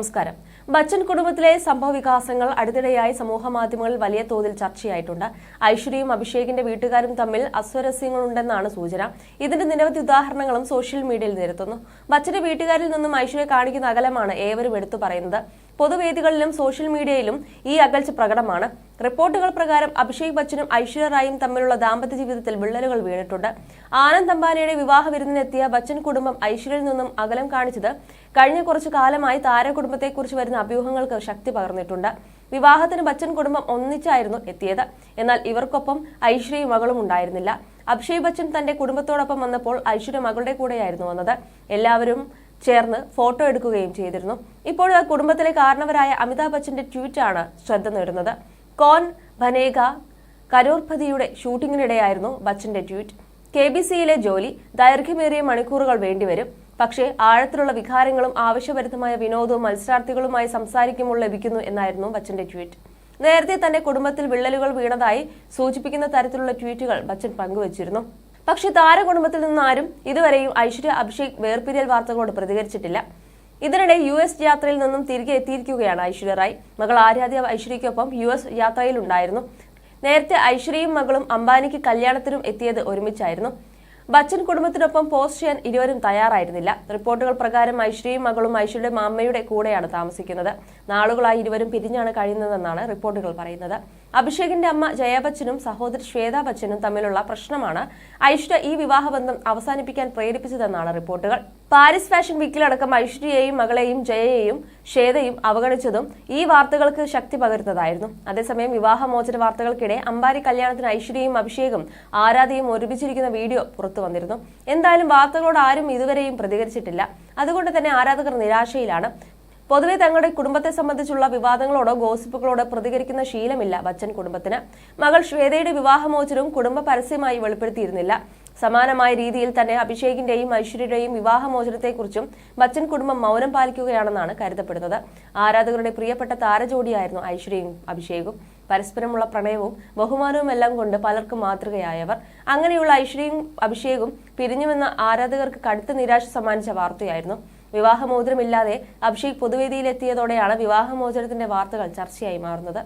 നമസ്കാരം. ബച്ചൻ കുടുംബത്തിലെ സംഭവ വികാസങ്ങൾ അടുത്തിടെയായി സമൂഹ മാധ്യമങ്ങളിൽ വലിയ തോതിൽ ചർച്ചയായിട്ടുണ്ട്. ഐശ്വര്യയും അഭിഷേകിന്റെ വീട്ടുകാരും തമ്മിൽ അസ്വരസ്യങ്ങളുണ്ടെന്നാണ് സൂചന. ഇതിന്റെ നിരവധി ഉദാഹരണങ്ങളും സോഷ്യൽ മീഡിയയിൽ നിരത്തുന്നു. ബച്ചന്റെ വീട്ടുകാരിൽ നിന്നും ഐശ്വര്യ കാണിക്കുന്ന അകലമാണ് ഏവരും എടുത്തു പറയുന്നത്. പൊതുവേദികളിലും സോഷ്യൽ മീഡിയയിലും ഈ അകൽച്ച പ്രകടമാണ്. റിപ്പോർട്ടുകൾ പ്രകാരം അഭിഷേക് ബച്ചനും ഐശ്വര്യ റായും തമ്മിലുള്ള ദാമ്പത്യ ജീവിതത്തിൽ വിള്ളലുകൾ വീണിട്ടുണ്ട്. ആനന്ദ് അംബാനിയുടെ വിവാഹ വിരുന്നിനെത്തിയ ബച്ചൻ കുടുംബം ഐശ്വര്യയിൽ നിന്നും അകലം കാണിച്ചത് കഴിഞ്ഞ കുറച്ചു കാലമായി താര കുടുംബത്തെക്കുറിച്ച് വരുന്ന അഭ്യൂഹങ്ങൾക്ക് ശക്തി പകർന്നിട്ടുണ്ട്. വിവാഹത്തിന് ബച്ചൻ കുടുംബം ഒന്നിച്ചായിരുന്നു എത്തിയത്. എന്നാൽ ഇവർക്കൊപ്പം ഐശ്വര്യ മകളും ഉണ്ടായിരുന്നില്ല. അഭിഷേക് ബച്ചൻ തന്റെ കുടുംബത്തോടൊപ്പം വന്നപ്പോൾ ഐശ്വര്യ മകളുടെ കൂടെയായിരുന്നു വന്നത്. എല്ലാവരും ചേർന്ന് ഫോട്ടോ എടുക്കുകയും ചെയ്തിരുന്നു. ഇപ്പോൾ കുടുംബത്തിലെ കാരണവരായ അമിതാഭ് ബച്ചന്റെ ആണ് ശ്രദ്ധ നേടുന്നത്. കോൻ ഭനേഗ കരോർപതിയുടെ ഷൂട്ടിങ്ങിനിടെയായിരുന്നു ബച്ചന്റെ ട്വീറ്റ്. കെ ബി സിയിലെ ജോലി ദൈർഘ്യമേറിയ മണിക്കൂറുകൾ വേണ്ടിവരും. പക്ഷേ ആഴത്തിലുള്ള വികാരങ്ങളും ആവശ്യഭരിതമായ വിനോദവും മത്സരാർത്ഥികളുമായി സംസാരിക്കുമ്പോൾ ലഭിക്കുന്നു എന്നായിരുന്നു ബച്ചന്റെ ട്വീറ്റ്. നേരത്തെ തന്റെ കുടുംബത്തിൽ വിള്ളലുകൾ വീണതായി സൂചിപ്പിക്കുന്ന തരത്തിലുള്ള ട്വീറ്റുകൾ ബച്ചൻ പങ്കുവച്ചിരുന്നു. പക്ഷേ താരകുടുംബത്തിൽ നിന്നാരും ഇതുവരെയും ഐശ്വര്യ അഭിഷേക് വേർപിരിയൽ വാർത്തകളോട് പ്രതികരിച്ചിട്ടില്ല. ഇതിനിടെ യു എസ് യാത്രയിൽ നിന്നും തിരികെ എത്തിയിരിക്കുകയാണ് ഐശ്വര്യ റായ്. മകൾ ആരാധ്യ ഐശ്വര്യയ്ക്കൊപ്പം യു എസ് യാത്രയിലുണ്ടായിരുന്നു നേരത്തെ ഐശ്വര്യയും മകളും അംബാനിക്ക് കല്യാണത്തിനും എത്തിയത് ഒരുമിച്ചായിരുന്നു. ബച്ചൻ കുടുംബത്തിനൊപ്പം പോസ്റ്റ് ചെയ്യാൻ ഇരുവരും തയ്യാറായിരുന്നില്ല. റിപ്പോർട്ടുകൾ പ്രകാരം ഐശ്വര്യയും മകളും ഐശ്വര്യയുടെ മാമ്മയുടെ കൂടെയാണ് താമസിക്കുന്നത്. നാളുകളായി ഇരുവരും പിരിഞ്ഞാണ് കഴിയുന്നതെന്നാണ് റിപ്പോർട്ടുകൾ പറയുന്നത്. അഭിഷേകിന്റെ അമ്മ ജയ ബച്ചനും സഹോദരി ശ്വേത ബച്ചനും തമ്മിലുള്ള പ്രശ്നമാണ് ഐശ്വര്യ ഈ വിവാഹബന്ധം അവസാനിപ്പിക്കാൻ പ്രേരിപ്പിച്ചതെന്നാണ് റിപ്പോർട്ടുകൾ. പാരീസ് ഫാഷൻ വീക്കിലടക്കം ഐശ്വര്യയെയും മകളെയും ജയയെയും ശ്വേതയും അവഗണിച്ചതും ഈ വാർത്തകൾക്ക് ശക്തി പകരുന്നതായിരുന്നു. അതേസമയം വിവാഹമോചന വാർത്തകൾക്കിടെ അമ്പാരി കല്യാണത്തിന് ഐശ്വര്യയും അഭിഷേകും ആരാധയും ഒരുമിച്ചിരിക്കുന്ന വീഡിയോ പുറത്തു വന്നിരുന്നു. എന്തായാലും വാർത്തകളോട് ആരും ഇതുവരെയും പ്രതികരിച്ചിട്ടില്ല. അതുകൊണ്ട് തന്നെ ആരാധകർ നിരാശയിലാണ്. പൊതുവെ തങ്ങളുടെ കുടുംബത്തെ സംബന്ധിച്ചുള്ള വിവാദങ്ങളോടോ ഗോസിപ്പുകളോടോ പ്രതികരിക്കുന്ന ശീലമില്ല ബച്ചൻ കുടുംബത്തിന്. മകൾ ശ്വേതയുടെ വിവാഹമോചനവും കുടുംബ പരസ്യമായി വെളിപ്പെടുത്തിയിരുന്നില്ല. സമാനമായ രീതിയിൽ തന്നെ അഭിഷേകിന്റെയും ഐശ്വര്യയുടെയും വിവാഹമോചനത്തെക്കുറിച്ചും ബച്ചൻ കുടുംബം മൗനം പാലിക്കുകയാണെന്നാണ് കരുതപ്പെടുന്നത്. ആരാധകരുടെ പ്രിയപ്പെട്ട താരജോടിയായിരുന്നു ഐശ്വര്യയും അഭിഷേകും. പരസ്പരമുള്ള പ്രണയവും ബഹുമാനവും എല്ലാം കൊണ്ട് പലർക്കും മാതൃകയായവർ. അങ്ങനെയുള്ള ഐശ്വര്യയും അഭിഷേകും പിരിഞ്ഞുവെന്ന ആരാധകർക്ക് കടുത്ത നിരാശ സമ്മാനിച്ച വാർത്തയായിരുന്നു. വിവാഹമോചനമില്ലാതെ അഭിഷേക് പൊതുവേദിയിലെത്തിയതോടെയാണ് വിവാഹമോചനത്തിന്റെ വാർത്തകൾ ചർച്ചയായി മാറുന്നത്